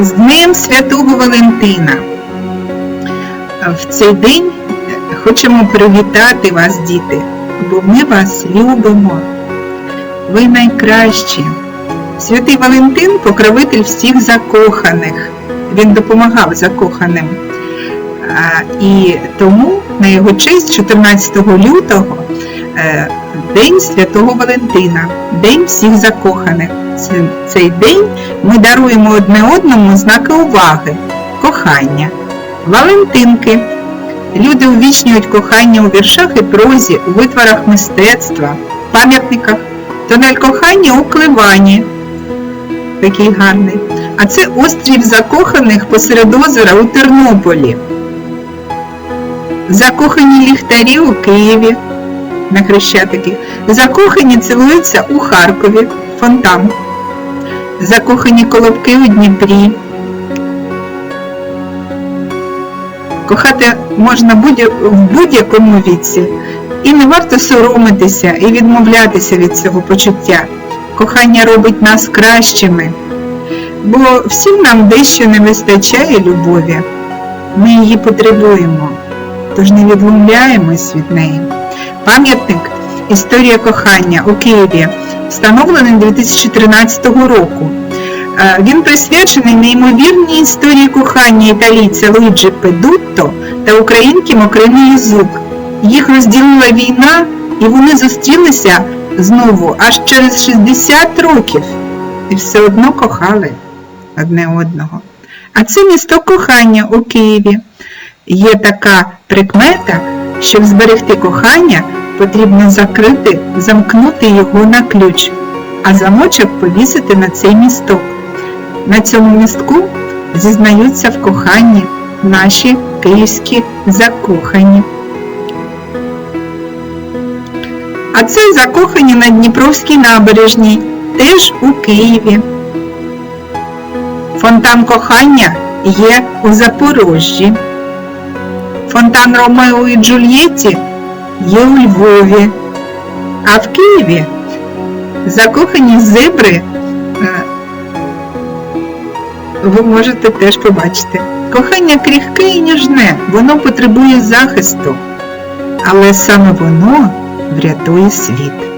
З Днем Святого Валентина. В цей день хочемо привітати вас, діти, бо ми вас любимо. Ви найкращі. Святий Валентин покровитель всіх закоханих. Він допомагав закоханим. І тому на його честь 14 лютого е, День Святого Валентина, День всіх закоханих. Цей день ми даруємо одне одному знаки уваги, кохання, Валентинки. Люди увічнюють кохання у віршах і прозі, у витворах мистецтва, пам'ятниках, тонель кохання у Кливані. Такий гарний. А це острів закоханих посеред озера у Тернополі. Закохані ліхтарі у Києві на Хрещатикі. Закохані цілуються у Харкові. Фонтан. Закохані колобки у Дніпрі. Кохати можна в будь-якому віці. І не варто соромитися і відмовлятися від цього почуття. Кохання робить нас кращими, бо всім нам дещо не вистачає любові. Ми її потребуємо, тож не відмовляємось від неї. Пам'ятник Історія кохання у Києві встановлений 2013 року. Е, Він присвячений неймовірній історії кохання італійця Луїджі Педутто та українки Мокрини Юзук. Їх розділила війна, і вони зустрілися знову аж через 60 років і все одно кохали одне одного. А це місто кохання у Києві. Є така прикмета, щоб зберегти кохання, потрібно закрити, замкнути його на ключ, а замочок повісити на цей місток. На цьому містку зізнаються в коханні наші київські закохані. А це закохані на Дніпровській набережній, теж у Києві. Фонтан кохання є у Запорожжі. Фонтан Ромео і Джульєтті є у Львові. А в Києві закохані зебри е, ви можете теж побачити. Кохання крихке і ніжне, воно потребує захисту, але саме воно врятує світ.